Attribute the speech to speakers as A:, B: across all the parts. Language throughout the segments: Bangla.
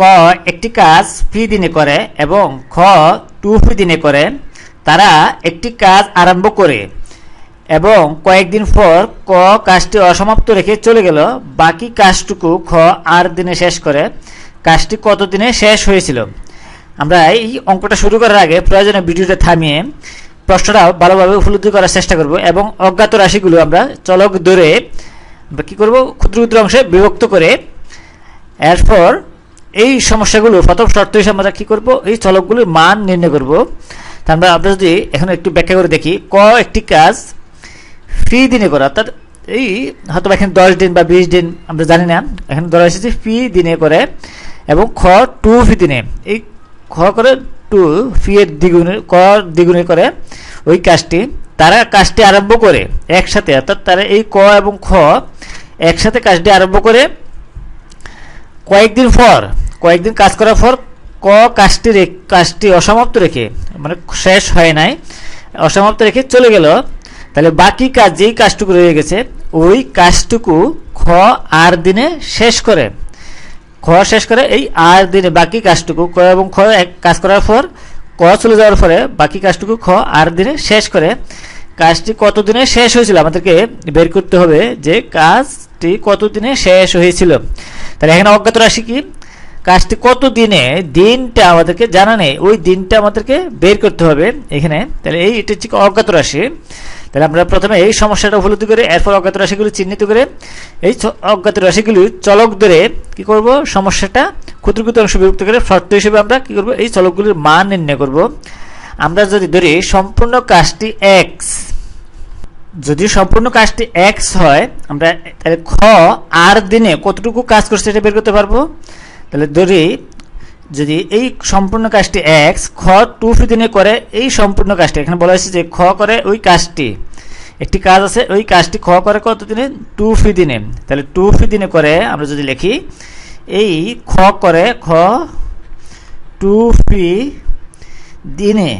A: ক একটি কাজ ফি দিনে করে এবং খ টু ফি দিনে করে, তারা একটি কাজ আরম্ভ করে এবং কয়েকদিন পর ক কাজটি অসমাপ্ত রেখে চলে গেল। বাকি কাজটুকু খ আর দিনে শেষ করে। কাজটি কত দিনে শেষ হয়েছিল? আমরা এই অঙ্কটা শুরু করার আগে প্রয়োজনে ভিডিওটা থামিয়ে প্রশ্নটা ভালোভাবে উপলব্ধি করার চেষ্টা করব এবং অজ্ঞাত রাশিগুলো আমরা চলক ধরে কী করব? ক্ষুদ্র ক্ষুদ্র অংশে বিভক্ত করে, এরপর এই সমস্যাগুলো, প্রথম শর্ত হিসেবে আমরা কী করব? এই চলকগুলোর মান নির্ণয় করব। আমরা আমরা যদি এখন একটু ব্যাখ্যা করে দেখি, ক একটি কাজ ফি দিনে করা, অর্থাৎ এই হয়তো এখানে দশ দিন বা বিশ দিন আমরা জানি না, এখানে ধরা এসেছে ফি দিনে করে এবং খ টু ফি দিনে। এই খ করে টু ফি এর দ্বিগুণে, ক দ্বিগুণে করে ওই কাজটি, তারা কাজটি আরম্ভ করে একসাথে, অর্থাৎ তারা এই ক এবং খ একসাথে কাজটি আরম্ভ করে কয়েকদিন পর, কয়েকদিন কাজ করার পর ক কাজটি কাজটি অসমাপ্ত রেখে মানে শেষ হয় নাই, অসমাপ্ত রেখে চলে গেল। তাহলে বাকি কাজ, যেই কাজটুকু রয়ে গেছে, ওই কাজটুকু খ আর দিনে শেষ করে। খ শেষ করে এই আর দিনে বাকি কাজটুকু, ক এবং খ এক কাজ করার পর, ক চলে যাওয়ার পরে বাকি কাজটুকু খ আর দিনে শেষ করে। কাজটি কত দিনে শেষ হয়েছিল? আমাদেরকে বের করতে হবে যে কাজটি কত দিনে শেষ হয়েছিল। তাহলে এখানে অজ্ঞাত রাশি কি? কাজটি কত দিনে দিনটা আমাদেরকে জানা নেই। ওই দিনটা আমাদেরকে বের করতে হবে এখানে। তাহলে এই, এটা হচ্ছে অজ্ঞাত রাশি। তাহলে আমরা প্রথমে এই সমস্যাটা উপলব্ধি করে, এরপর অজ্ঞাত রাশিগুলি চিহ্নিত করে, এই অজ্ঞাত রাশিগুলি চলক ধরে কি করব? সমস্যাটা ক্ষুদ্র ক্ষুদ্র অংশ বিভক্ত করে শর্ত হিসেবে আমরা কি করব? এই চলকগুলির মান নির্ণয় করব। আমরা যদি ধরি, সম্পূর্ণ কাজটি এক্স যদি সম্পূর্ণ কাজটি এক্স হয়, আমরা তাহলে খ আর দিনে কতটুকু কাজ করছে এটা বের করতে পারব? তাহলে ধরি, যদি এই সম্পূর্ণ কাজটি এক্স খ টু দিনে করে এই সম্পূর্ণ কাজটি, এখানে বলা হয়েছে যে খ করে ওই কাজটি, একটি কাজ আছে, ওই কাজটি খ করে কত দিনে? টু ফি দিনে। তাহলে টু ফি দিনে করে আমরা যদি লিখি, এই খ করে খ টু ফি দিনে,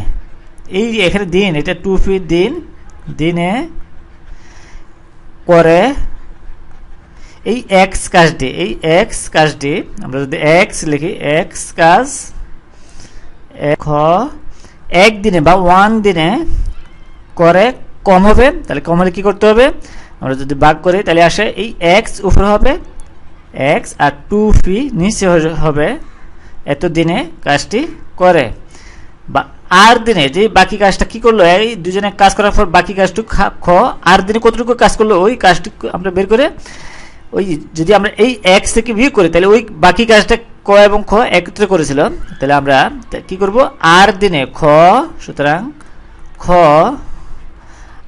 A: এই এখানে দিন, এটা টু ফি দিন, দিনে করে এই এক্স কাজটি এই এক্স কাজটি আমরা যদি এক্স লিখি এক্স কাজ এক দিনে বা ওয়ান দিনে করে কম হবে, তাহলে কম হলে কী করতে হবে? আমরা যদি ভাগ করি, তাহলে আসে এই এক্স উপরে হবে এক্স আর টু ফি নিচে হবে এত দিনে কাজটি করে। বা আর দিনে যে বাকি কাজটা কি করল? এই দুজনে কাজ করার পর বাকি কাজটুকু খা- আর দিনে কতটুকু কাজ করল? ওই কাজটুকু আমরা বের করে ওই যদি আমরা এই এক্স থেকে বিয়োগ করি, তাহলে ওই বাকি কাজটা ক এবং খ একত্রে করেছিল। তাহলে আমরা কি করব? আর দিনে খ, সুতরাং খ,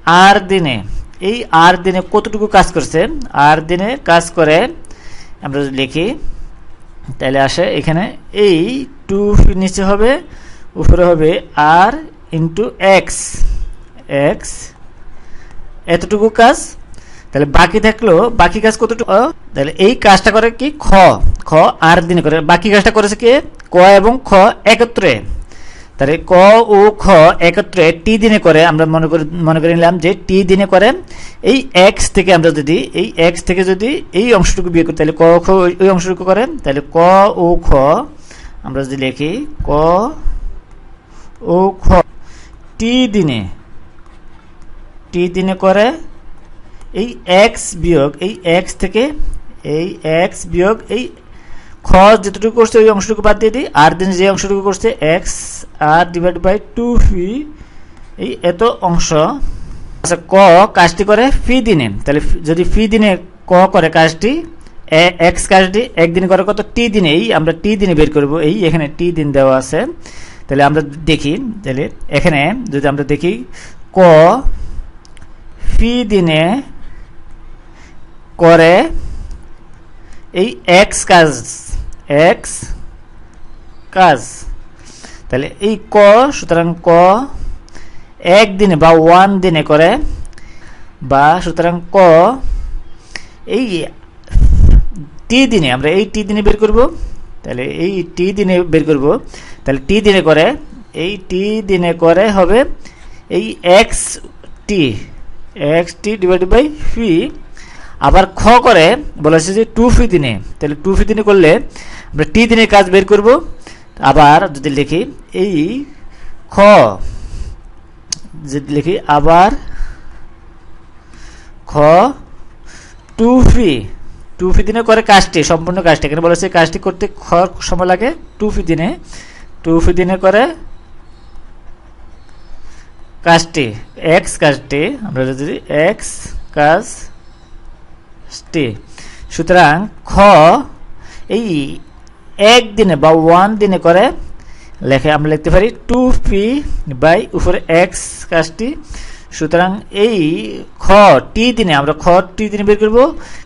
A: আর দিনে এই আর দিনে কতটুকু কাজ করছে? আর দিনে কাজ করে আমরা লিখি, তাহলে আসে এখানে এই টু নিচে হবে উপরে হবে আর ইন্টু এক্স এক্স এতটুকু কাজ। তাহলে বাকি থাকল, বাকি কাজ কতটুকু? তাহলে এই কাজটা করে কি? খ খ আর দিনে করে। বাকি কাজটা করেছে কি? ক এবং খ একত্রে। তাহলে ক ও খ একত্রে টি দিনে করে, আমরা মনে করি, মনে করে নিলাম যে টি দিনে করে, এই এক্স থেকে আমরা যদি, এই এক্স থেকে যদি এই অংশটুকু বিয়ে করি, তাহলে ক খ ওই অংশটুকু করে, তাহলে ক ও খ, আমরা যদি লিখি ক ও খ। টি দিনে। টি দিনে করে এই এক্স বিয়োগ, এই এক্স থেকে এই এক্স বিয়োগ, এই খ যতটুকু করছে ওই অংশটুকু বাদ দিয়ে দিই। আর দিন যে অংশটুকু করছে x r divide by two phi এই এত অংশ। আচ্ছা ক কাজটি করে ফি দিনে। তাহলে যদি ফি দিনে ক করে কাজটি এক্স কাজটি একদিন করে কত? টি দিনে। এই আমরা টি দিনে বের করব। এই এখানে টি দিন দেওয়া আছে। তাহলে আমরা দেখি, তাহলে এখানে যদি আমরা দেখি, ক ফি দিনে করে এই এক্স কাজ এক্স কাজ। তাহলে এই ক, সুতরাং ক এক দিনে বা ওয়ান দিনে করে, বা সুতরাং ক এই টি দিনে, আমরা এই টি দিনে বের করব। তাহলে এই টি দিনে বের করব। তাহলে টি দিনে করে, এই টি দিনে করে হবে এই x t x t divide by phi আবার খ করে বলেছে যে টু ফি দিনে। তাহলে টু ফি দিনে করলে আমরা টি দিনে কাজ বের করব। আবার যদি লিখি এই খ, যদি লিখি আবার খ টু ফি টু ফি দিনে করে কাজটি, সম্পূর্ণ কাজটি। এখানে বলেছে কাজটি করতে খ সময় লাগে টু ফি দিনে। টু দিনে করে কাজটি এক্স কাজটি, আমরা যদি এক্স কাজটি সুতরাং খ এই এক দিনে বা ওয়ান দিনে করে লেখে, আমরা লিখতে পারি টু পি বাই উপরে এক্স কাজটি। সুতরাং এই খ টি দিনে আমরা খ টি দিনে বের করব,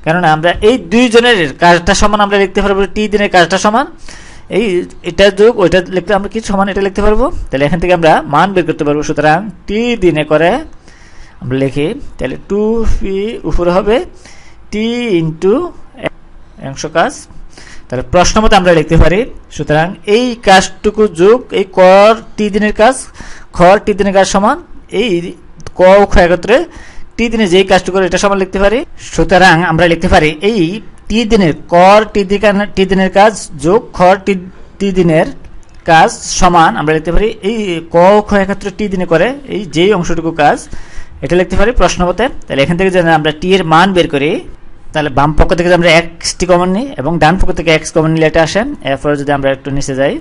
A: কেননা আমরা এই দুইজনের কাজটা সমান আমরা লিখতে পারব টি দিনের কাজটা সমান। এই, এটা যোগ, ওইটা লিখতে আমরা কি সমান এটা লিখতে পারব? তাহলে এখান থেকে আমরা মান বের করতে পারব, সুতরাং টি দিনে করে আমরা লিখি, তাহলে টু পি উপরে হবে টি ইন্টু অংশ কাজ। তাহলে প্রশ্ন মতো আমরা লিখতে পারি, সুতরাং এই কাজটুকু যোগ, এই কর টি দিনের কাজ খর টি দিনের কাজ সমান, এই ক একত্রে টি দিনে যেই কাজটুকু এটা সমান লিখতে পারি। সুতরাং আমরা লিখতে পারি এই টি দিনের কর, টি টি দিনের কাজ যোগ খর টি টি দিনের কাজ সমান। আমরা লিখতে পারি এই ক খ একত্রে টি দিনে করে এই যেই অংশটুকু কাজ, এটা লিখতে পারি প্রশ্ন মতে তাহলে এখান থেকে যদি আমরা টি এর মান বের করি, তাহলে বাম পক্ষ থেকে আমরা এক্সটি কমন নিই এবং ডান পক্ষ থেকে এক্স কমন নিলে এটা আসে। এরপরে যদি আমরা একটু নিচে যাই,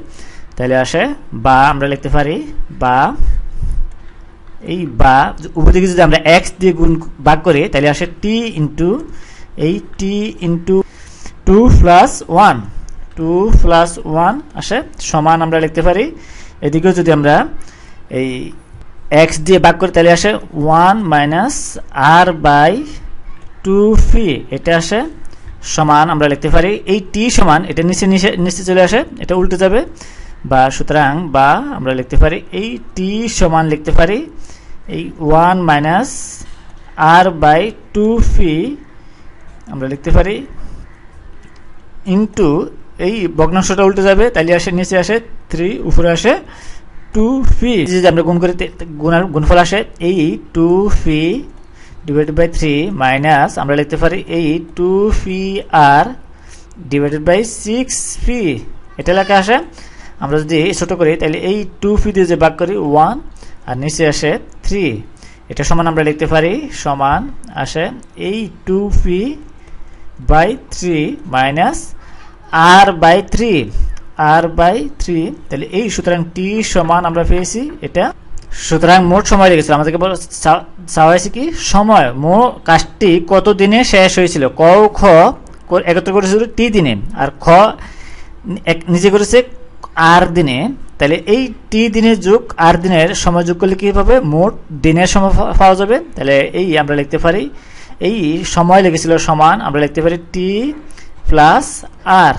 A: তাহলে আসে বা আমরা লিখতে পারি বা এই বা উপদিকে যদি আমরা এক্স দিয়ে গুণ ভাগ করি, তাহলে আসে টি ইন্টু এই t into two plus one two plus one আসে, সমান আমরা লিখতে পারি। এদিকেও যদি আমরা এই এক্স দিয়ে ভাগ করি, তাহলে আসে one minus r by two phi এটা আসে, সমান আমরা লিখতে পারি। এই টি সমান, এটা নিচে নিচে নিচে চলে আসে, এটা উল্টে যাবে। বা সুতরাং, বা আমরা লিখতে পারি, এই টি সমান লিখতে পারি, এই one minus r by two phi আমরা লিখতে পারি ইন্টু এই ভগ্নাংশটা উল্টে যাবে তাহলে আসে, নিচে আসে থ্রি উপরে আসে টু ফি যদি আমরা গুণ করি গুণার গুণফল আসে, এই two phi divided by three minus আমরা লিখতে পারি, এই two phi r divided by six phi এটা লেখা আসে, আমরা যদি ছোট করি তাহলে এই টু ফি দিয়ে যে ভাগ করি ওয়ান আর নিচে আসে থ্রি এটা সমান আমরা লিখতে পারি, সমান আসে, এই two phi by three minus r by three, r by three. তাহলে এই সুতরাং টি সমান আমরা পেয়েছি এটা। সুতরাং মোট সময় লেগেছিল আমাদেরকে বল চাওয়া হয়েছে কি? সময়। মো, কাজটি কত দিনে শেষ হয়েছিল? ক খ একত্র করেছিল টি দিনে, আর খ এক নিজে করেছে আর দিনে। তাহলে এই টি দিনের যুগ আর দিনের সময় যোগ করলে কী হবে? মোট দিনের সময় পাওয়া যাবে। তাহলে এই আমরা লিখতে পারি এই সময় লেগেছিল সমান, আমরা লিখতে পারি টি প্লাস আর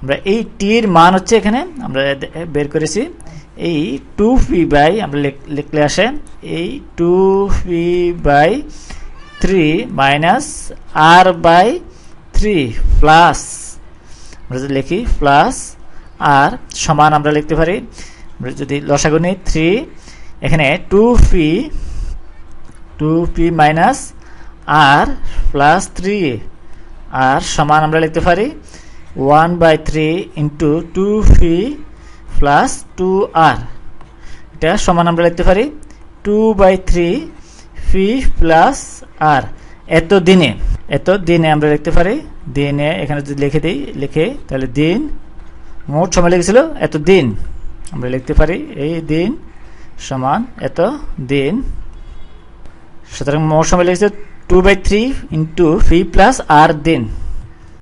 A: আমরা এই টির মান হচ্ছে এখানে, আমরা বের করেছি। এই টু পি বাই, আমরা লিখলে আসে, এই two p by three minus r by three plus আমরা যদি লিখি প্লাস আর সমান আমরা লিখতে পারি। আমরা যদি লসাগু নিই থ্রি এখানে two p two p minus r plus three a r সমান আমরা লিখতে পারি one by three into two phi plus two r এটা সমান আমরা লিখতে পারি two by three phi plus r এত দিনে এত দিনে আমরা লিখতে পারি, দিনে এখানে যদি লিখে দিই, লিখে তাহলে দিন মোট সময় লেগেছিল এত দিন। আমরা লিখতে পারি এই দিন সমান এত দিন। সুতরাং মোট সময় লেগেছে 2 by 3 into 3 plus r then.